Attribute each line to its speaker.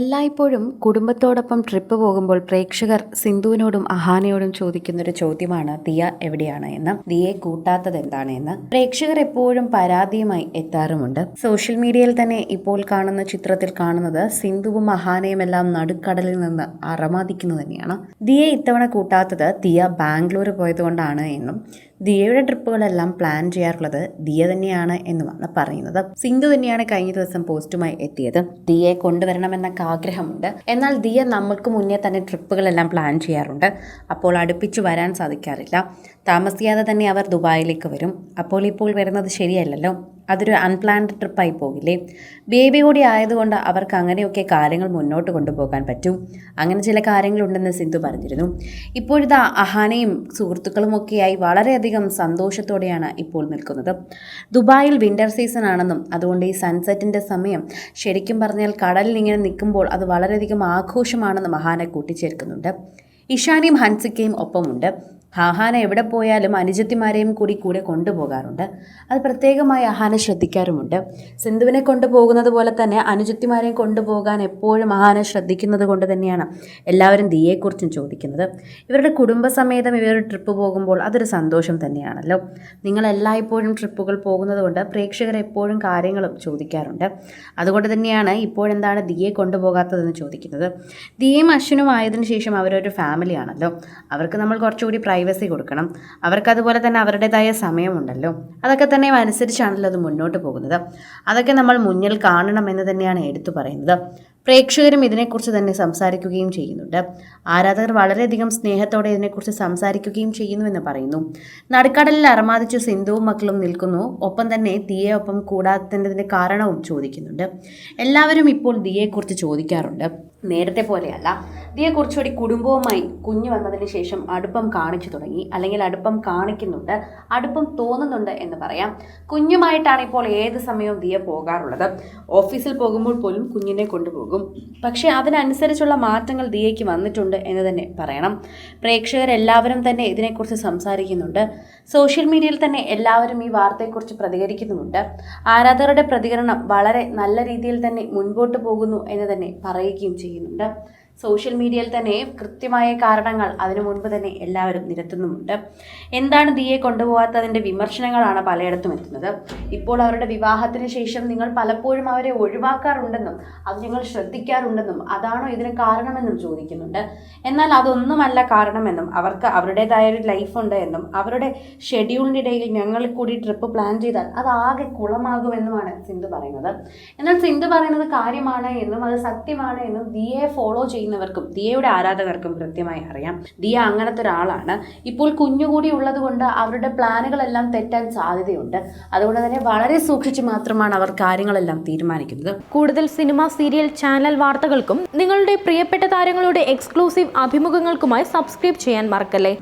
Speaker 1: എല്ലായ്പ്പോഴും കുടുംബത്തോടൊപ്പം ട്രിപ്പ് പോകുമ്പോൾ പ്രേക്ഷകർ സിന്ധുവിനോടും അഹാനയോടും ചോദിക്കുന്നൊരു ചോദ്യമാണ് ദിയ എവിടെയാണ്? എന്ന്. ദിയെ കൂട്ടാത്തത് എന്താണ് എന്ന്. പ്രേക്ഷകർ എപ്പോഴും പരാതിയുമായി എത്താറുമുണ്ട്. സോഷ്യൽ മീഡിയയിൽ തന്നെ ഇപ്പോൾ കാണുന്ന ചിത്രത്തിൽ കാണുന്നത് സിന്ധുവും അഹാനയും എല്ലാം നടുക്കടലിൽ നിന്ന് അറമാദിക്കുന്നു തന്നെയാണ്. ദിയെ ഇത്തവണ കൂട്ടാത്തത് ദിയ ബാംഗ്ലൂർ പോയതുകൊണ്ടാണ് എന്നും ദിയയുടെ ട്രിപ്പുകളെല്ലാം പ്ലാൻ ചെയ്യാറുള്ളത് ദിയ തന്നെയാണ് എന്നുമാണ് പറയുന്നത്. സിന്ധു തന്നെയാണ് കഴിഞ്ഞ ദിവസം പോസ്റ്റുമായി എത്തിയത്. ദിയെ കൊണ്ടുവരണമെന്നൊക്കെ ആഗ്രഹമുണ്ട്. എന്നാൽ ദിയ നമ്മൾക്ക് മുന്നേ തന്നെ ട്രിപ്പുകളെല്ലാം പ്ലാൻ ചെയ്യാറുണ്ട്. അപ്പോൾ അടുപ്പിച്ചു വരാൻ സാധിക്കാറില്ല. താമസിയാതെ തന്നെ അവർ ദുബായിലേക്ക് വരും. അപ്പോൾ ഇപ്പോൾ വരുന്നത് ശരിയല്ലല്ലോ? അതൊരു അൺപ്ലാൻഡ് ട്രിപ്പായി പോകില്ലേ? ബേബി കൂടി ആയതുകൊണ്ട് അവർക്ക് അങ്ങനെയൊക്കെ കാര്യങ്ങൾ മുന്നോട്ട് കൊണ്ടുപോകാൻ പറ്റും. അങ്ങനെ ചില കാര്യങ്ങളുണ്ടെന്ന് സിന്ധു പറഞ്ഞിരുന്നു. ഇപ്പോഴിതാ അഹാനയും സുഹൃത്തുക്കളും ഒക്കെയായി വളരെയധികം സന്തോഷത്തോടെയാണ് ഇപ്പോൾ നിൽക്കുന്നത്. ദുബായിൽ വിന്റർ സീസൺ ആണെന്നും അതുകൊണ്ട് ഈ സൺസെറ്റിന്റെ സമയം ശരിക്കും പറഞ്ഞാൽ കടലിൽ ഇങ്ങനെ നിൽക്കുമ്പോൾ അത് വളരെയധികം ആഘോഷമാണെന്നും അഹാന കൂട്ടിച്ചേർക്കുന്നുണ്ട്. ഇഷാനിയും ഹൻസിക്കയും ഒപ്പമുണ്ട്. ഹാഹാന എവിടെ പോയാലും അനുജത്തിമാരെയും കൂടി കൂടെ കൊണ്ടുപോകാറുണ്ട്. അത് പ്രത്യേകമായി ആഹാന ശ്രദ്ധിക്കാറുമുണ്ട്. സിന്ധുവിനെ കൊണ്ടുപോകുന്നത് പോലെ തന്നെ അനുജത്തിമാരെയും കൊണ്ടുപോകാൻ എപ്പോഴും ആഹാന ശ്രദ്ധിക്കുന്നത് കൊണ്ട് തന്നെയാണ് എല്ലാവരും ദിയെക്കുറിച്ചും ചോദിക്കുന്നത്. ഇവരുടെ കുടുംബസമേതം ഇവർ ട്രിപ്പ് പോകുമ്പോൾ അതൊരു സന്തോഷം തന്നെയാണല്ലോ. നിങ്ങൾ എല്ലായ്പ്പോഴും ട്രിപ്പുകൾ പോകുന്നത് കൊണ്ട് പ്രേക്ഷകർ എപ്പോഴും കാര്യങ്ങളും ചോദിക്കാറുണ്ട്. അതുകൊണ്ട് തന്നെയാണ് ഇപ്പോഴെന്താണ് ദിയെ കൊണ്ടുപോകാത്തതെന്ന് ചോദിക്കുന്നത്. ദിയയും അശ്വിനും ആയതിനു ശേഷം അവരൊരു ഫാമിലിയാണല്ലോ അവർക്ക് നമ്മൾ കുറച്ചുകൂടി പ്രൈവസി കൊടുക്കണം. അവർക്കതുപോലെ തന്നെ അവരുടേതായ സമയമുണ്ടല്ലോ. അതൊക്കെ തന്നെ അനുസരിച്ചാണല്ലോ അത് മുന്നോട്ട് പോകുന്നത്. അതൊക്കെ നമ്മൾ മുന്നിൽ കാണണമെന്ന് തന്നെയാണ് എടുത്തു പറയുന്നത്. പ്രേക്ഷകരും ഇതിനെക്കുറിച്ച് തന്നെ സംസാരിക്കുകയും ചെയ്യുന്നുണ്ട്. ആരാധകർ വളരെയധികം സ്നേഹത്തോടെ ഇതിനെക്കുറിച്ച് സംസാരിക്കുകയും ചെയ്യുന്നുവെന്ന് പറയുന്നു. നടുക്കടലിൽ അറമാദിച്ചു സിന്ധുവും മക്കളും നിൽക്കുന്നു. ഒപ്പം തന്നെ ദിയെ ഒപ്പം കൂടാത്തതിന്റെ കാരണവും ചോദിക്കുന്നുണ്ട്. എല്ലാവരും ഇപ്പോൾ ദിയെക്കുറിച്ച് ചോദിക്കാറുണ്ട്. നേരത്തെ പോലെയല്ല. ദിയെ കുറച്ചുകൂടി കുടുംബവുമായി കുഞ്ഞു വന്നതിന് ശേഷം അടുപ്പം കാണിച്ചു തുടങ്ങി. അല്ലെങ്കിൽ അടുപ്പം കാണിക്കുന്നുണ്ട് അടുപ്പം തോന്നുന്നുണ്ട് എന്ന് പറയാം. കുഞ്ഞുമായിട്ടാണ് ഇപ്പോൾ ഏത് സമയവും ദിയ പോകാറുള്ളത്. ഓഫീസിൽ പോകുമ്പോൾ പോലും കുഞ്ഞിനെ കൊണ്ടുപോകും. പക്ഷേ അതിനനുസരിച്ചുള്ള മാറ്റങ്ങൾ ദിയയ്ക്ക് വന്നിട്ടുണ്ട് എന്ന് തന്നെ പറയണം. പ്രേക്ഷകരെല്ലാവരും തന്നെ ഇതിനെക്കുറിച്ച് സംസാരിക്കുന്നുണ്ട്. സോഷ്യൽ മീഡിയയിൽ തന്നെ എല്ലാവരും ഈ വാർത്തയെക്കുറിച്ച് പ്രതികരിക്കുന്നുമുണ്ട്. ആരാധകരുടെ പ്രതികരണം വളരെ നല്ല രീതിയിൽ തന്നെ മുൻപോട്ട് പോകുന്നു എന്ന് തന്നെ പറയുകയും ചെയ്യുന്നുണ്ട്. സോഷ്യൽ മീഡിയയിൽ തന്നെ കൃത്യമായ കാരണങ്ങൾ അതിനു മുൻപ് തന്നെ എല്ലാവരും നിരത്തുന്നുമുണ്ട്. എന്താണ് ദിയെ കൊണ്ടുപോകാത്തതിന്റെ വിമർശനങ്ങളാണ് പലയിടത്തും എത്തുന്നത്. ഇപ്പോൾ അവരുടെ വിവാഹത്തിന് ശേഷം നിങ്ങൾ പലപ്പോഴും അവരെ ഒഴിവാക്കാറുണ്ടെന്നും അത് നിങ്ങൾ ശ്രദ്ധിക്കാറുണ്ടെന്നും അതാണോ ഇതിന് കാരണമെന്നും ചോദിക്കുന്നുണ്ട്. എന്നാൽ അതൊന്നുമല്ല കാരണമെന്നും അവർക്ക് അവരുടേതായ ഒരു ലൈഫുണ്ട് എന്നും അവരുടെ ഷെഡ്യൂളിനിടയിൽ ഞങ്ങൾ കൂടി ട്രിപ്പ് പ്ലാൻ ചെയ്താൽ അത് ആകെ കുളമാകുമെന്നുമാണ് സിന്ധു പറയുന്നത്. എന്നാൽ സിന്ധു പറയുന്നത് കാര്യമാണ് എന്നും അത് സത്യമാണ് എന്നും ദിയെ ഫോളോ ചെയ്യുന്നവർക്കും ദിയയുടെ ആരാധകർക്കും കൃത്യമായി അറിയാം. ദിയ അങ്ങനത്തെ ഒരാളാണ്. ഇപ്പോൾ കുഞ്ഞുകൂടി ഉള്ളത് കൊണ്ട് അവരുടെ പ്ലാനുകളെല്ലാം തെറ്റാൻ സാധ്യതയുണ്ട്. അതുകൊണ്ട് തന്നെ വളരെ സൂക്ഷിച്ച് മാത്രമാണ് അവർ കാര്യങ്ങളെല്ലാം തീരുമാനിക്കുന്നത്.
Speaker 2: കൂടുതൽ സിനിമ സീരിയൽ ചാനൽ വാർത്തകൾക്കും നിങ്ങളുടെ പ്രിയപ്പെട്ട താരങ്ങളുടെ എക്സ്ക്ലൂസീവ് അഭിമുഖങ്ങൾക്കുമായി സബ്സ്ക്രൈബ് ചെയ്യാൻ മറക്കല്ലേ?